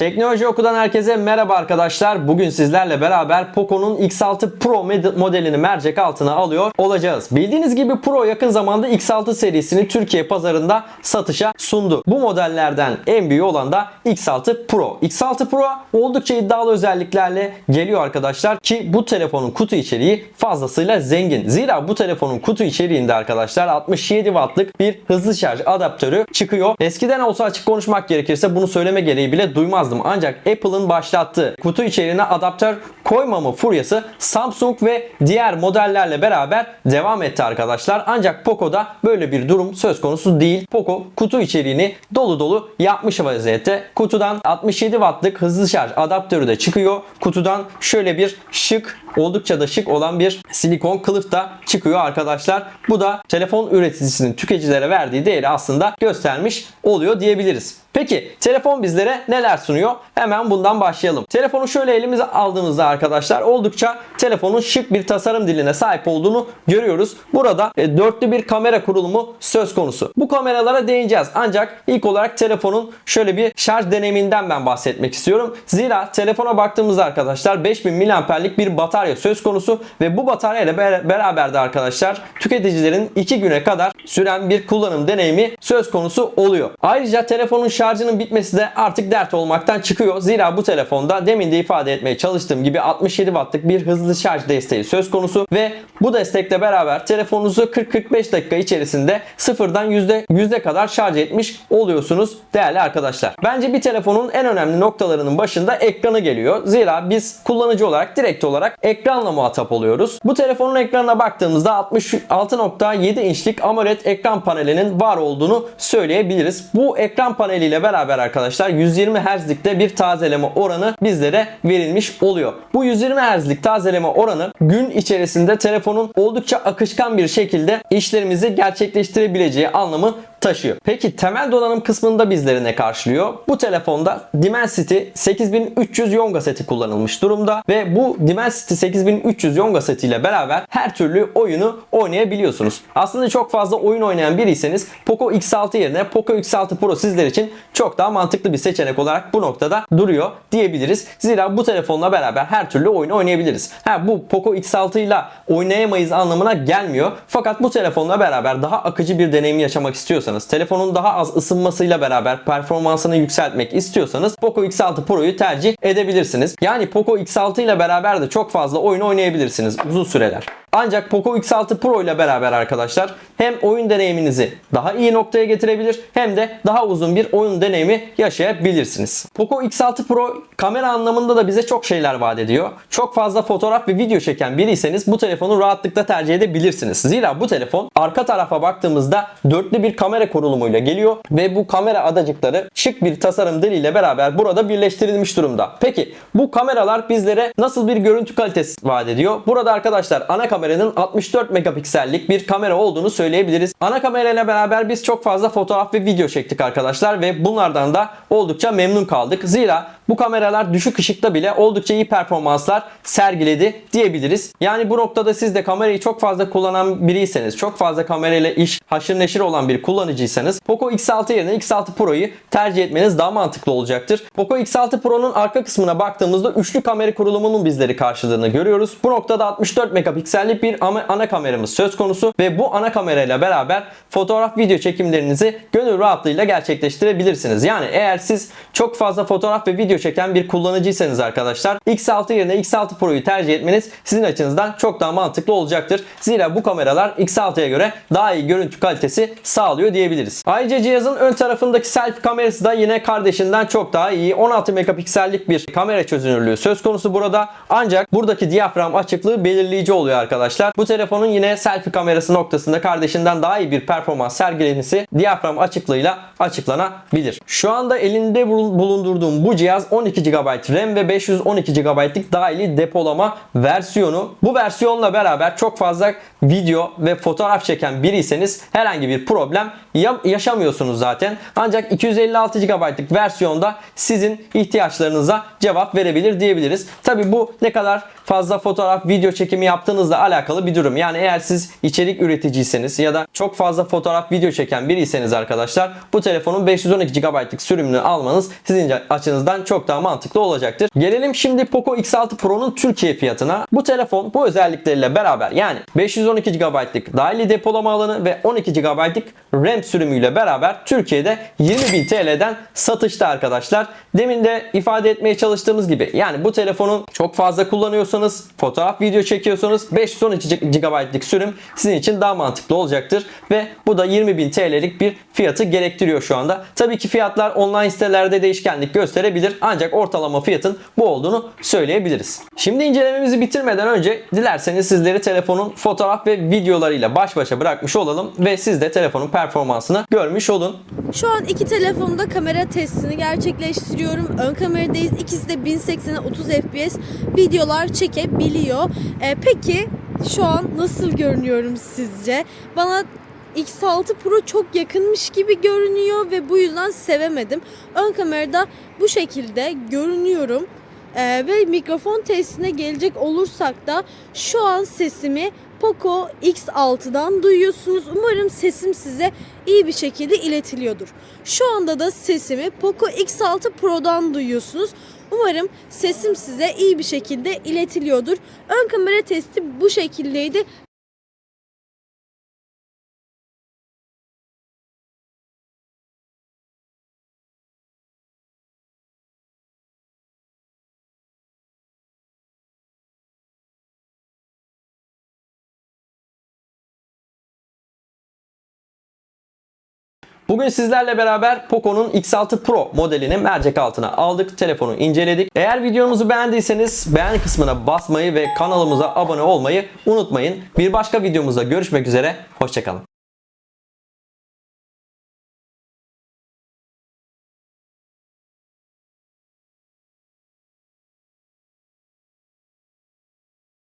Teknoloji Oku'dan herkese merhaba arkadaşlar. Bugün sizlerle beraber Poco'nun X6 Pro modelini mercek altına alıyor olacağız. Bildiğiniz gibi Pro yakın zamanda X6 serisini Türkiye pazarında satışa sundu. Bu modellerden en büyüğü olan da X6 Pro. X6 Pro oldukça iddialı özelliklerle geliyor arkadaşlar ki bu telefonun kutu içeriği fazlasıyla zengin. Zira bu telefonun kutu içeriğinde arkadaşlar 67 wattlık bir hızlı şarj adaptörü çıkıyor. Eskiden olsa açık konuşmak gerekirse bunu söyleme gereği bile duymazdım. Ancak Apple'ın başlattığı kutu içeriğine adaptör koymama furyası Samsung ve diğer modellerle beraber devam etti arkadaşlar. Ancak Poco'da böyle bir durum söz konusu değil. Poco kutu içeriğini dolu dolu yapmış vaziyette. Kutudan 67 wattlık hızlı şarj adaptörü de çıkıyor. Kutudan şöyle bir şık oldukça da şık olan bir silikon kılıf da çıkıyor arkadaşlar. Bu da telefon üreticisinin tüketicilere verdiği değeri aslında göstermiş oluyor diyebiliriz. Peki telefon bizlere neler sunuyor? Hemen bundan başlayalım. Telefonu şöyle elimize aldığımızda arkadaşlar oldukça telefonun şık bir tasarım diline sahip olduğunu görüyoruz. Burada e, dörtlü bir kamera kurulumu söz konusu. Bu kameralara değineceğiz. Ancak ilk olarak telefonun şöyle bir şarj deneyiminden ben bahsetmek istiyorum. Zira telefona baktığımızda arkadaşlar 5000 mAh'lik bir batarya söz konusu ve bu batarya ile ber- beraber de arkadaşlar tüketicilerin 2 güne kadar süren bir kullanım deneyimi söz konusu oluyor. Ayrıca telefonun şarjının bitmesi de artık dert olmaktan çıkıyor. Zira bu telefonda demin de ifade etmeye çalıştığım gibi 67 wattlık bir hızlı şarj desteği söz konusu ve bu destekle beraber telefonunuzu 40-45 dakika içerisinde sıfırdan yüzde yüzde kadar şarj etmiş oluyorsunuz değerli arkadaşlar. Bence bir telefonun en önemli noktalarının başında ekranı geliyor. Zira biz kullanıcı olarak direkt olarak ekranla muhatap oluyoruz. Bu telefonun ekranına baktığımızda 66.7 inçlik AMOLED ekran panelinin var olduğunu söyleyebiliriz. Bu ekran paneliyle beraber arkadaşlar 120 Hz'likte bir tazeleme oranı bizlere verilmiş oluyor. Bu 120 Hz'lik tazeleme oranı gün içerisinde telefonun oldukça akışkan bir şekilde işlerimizi gerçekleştirebileceği anlamı taşıyor. Peki temel donanım kısmında bizleri ne karşılıyor? Bu telefonda Dimensity 8300 Yonga seti kullanılmış durumda ve bu Dimensity 8300 Yonga seti ile beraber her türlü oyunu oynayabiliyorsunuz. Aslında çok fazla oyun oynayan biriyseniz Poco X6 yerine Poco X6 Pro sizler için çok daha mantıklı bir seçenek olarak bu noktada duruyor diyebiliriz. Zira bu telefonla beraber her türlü oyun oynayabiliriz. Ha bu Poco X6 ile oynayamayız anlamına gelmiyor. Fakat bu telefonla beraber daha akıcı bir deneyim yaşamak istiyorsanız, telefonun daha az ısınmasıyla beraber performansını yükseltmek istiyorsanız Poco X6 Pro'yu tercih edebilirsiniz. Yani Poco X6 ile beraber de çok fazla oyun oynayabilirsiniz uzun süreler. Ancak Poco X6 Pro ile beraber arkadaşlar hem oyun deneyiminizi daha iyi noktaya getirebilir hem de daha uzun bir oyun deneyimi yaşayabilirsiniz. Poco X6 Pro kamera anlamında da bize çok şeyler vaat ediyor. Çok fazla fotoğraf ve video çeken biriyseniz bu telefonu rahatlıkla tercih edebilirsiniz. Zira bu telefon arka tarafa baktığımızda dörtlü bir kamera kurulumuyla geliyor ve bu kamera adacıkları şık bir tasarım diliyle beraber burada birleştirilmiş durumda. Peki bu kameralar bizlere nasıl bir görüntü kalitesi vaat ediyor? Burada arkadaşlar ana kameranın 64 megapiksellik bir kamera olduğunu söyleyebiliriz. Ana kamerayla beraber biz çok fazla fotoğraf ve video çektik arkadaşlar ve bunlardan da oldukça memnun kaldık. Zira bu kameralar düşük ışıkta bile oldukça iyi performanslar sergiledi diyebiliriz. Yani bu noktada siz de kamerayı çok fazla kullanan biriyseniz, çok fazla kamerayla iş haşır neşir olan bir kullanıcıysanız Poco X6 yerine X6 Pro'yu tercih etmeniz daha mantıklı olacaktır. Poco X6 Pro'nun arka kısmına baktığımızda üçlü kamera kurulumunun bizleri karşıladığını görüyoruz. Bu noktada 64 megapiksellik bir ana kameramız söz konusu ve bu ana kamerayla beraber fotoğraf video çekimlerinizi gönül rahatlığıyla gerçekleştirebilirsiniz. Yani eğer siz çok fazla fotoğraf ve video çeken bir kullanıcıysanız arkadaşlar X6 yerine X6 Pro'yu tercih etmeniz sizin açınızdan çok daha mantıklı olacaktır. Zira bu kameralar X6'ya göre daha iyi görüntü kalitesi sağlıyor diyebiliriz. Ayrıca cihazın ön tarafındaki selfie kamerası da yine kardeşinden çok daha iyi. 16 megapiksellik bir kamera çözünürlüğü söz konusu burada. Ancak buradaki diyafram açıklığı belirleyici oluyor arkadaşlar. Bu telefonun yine selfie kamerası noktasında kardeşinden daha iyi bir performans sergilemesi diyafram açıklığıyla açıklanabilir. Şu anda elinde bulun- bulundurduğum bu cihaz 12 GB RAM ve 512 GB'lık dahili depolama versiyonu. Bu versiyonla beraber çok fazla video ve fotoğraf çeken biriyseniz herhangi bir problem ya- yaşamıyorsunuz zaten. Ancak 256 GB'lık versiyonda sizin ihtiyaçlarınıza cevap verebilir diyebiliriz. Tabi bu ne kadar fazla fotoğraf, video çekimi yaptığınızla alakalı bir durum. Yani eğer siz içerik üreticiyseniz ya da çok fazla fotoğraf, video çeken biriyseniz arkadaşlar bu telefonun 512 GB'lık sürümünü almanız sizin açınızdan çok çok daha mantıklı olacaktır. Gelelim şimdi Poco X6 Pro'nun Türkiye fiyatına. Bu telefon bu özellikleriyle beraber yani 512 GB'lık dahili depolama alanı ve 12 GB'lık RAM sürümüyle beraber Türkiye'de 20.000 TL'den satışta arkadaşlar. Demin de ifade etmeye çalıştığımız gibi yani bu telefonu çok fazla kullanıyorsanız, fotoğraf video çekiyorsanız 512 GB'lık sürüm sizin için daha mantıklı olacaktır ve bu da 20.000 TL'lik bir fiyatı gerektiriyor şu anda. Tabii ki fiyatlar online sitelerde değişkenlik gösterebilir ancak ortalama fiyatın bu olduğunu söyleyebiliriz. Şimdi incelememizi bitirmeden önce dilerseniz sizleri telefonun fotoğraf ve videolarıyla baş başa bırakmış olalım ve siz de telefonun performansını görmüş olun. Şu an iki telefonda kamera testini gerçekleştiriyorum. Ön kameradayız. İkisi de 1080'e 30 FPS videolar çekebiliyor. Ee, peki şu an nasıl görünüyorum sizce? Bana X6 Pro çok yakınmış gibi görünüyor ve bu yüzden sevemedim. Ön kamerada bu şekilde görünüyorum. Ee, ve mikrofon testine gelecek olursak da şu an sesimi Poco X6'dan duyuyorsunuz. Umarım sesim size iyi bir şekilde iletiliyordur. Şu anda da sesimi Poco X6 Pro'dan duyuyorsunuz. Umarım sesim size iyi bir şekilde iletiliyordur. Ön kamera testi bu şekildeydi. Bugün sizlerle beraber Poco'nun X6 Pro modelini mercek altına aldık. Telefonu inceledik. Eğer videomuzu beğendiyseniz beğen kısmına basmayı ve kanalımıza abone olmayı unutmayın. Bir başka videomuzda görüşmek üzere. Hoşçakalın.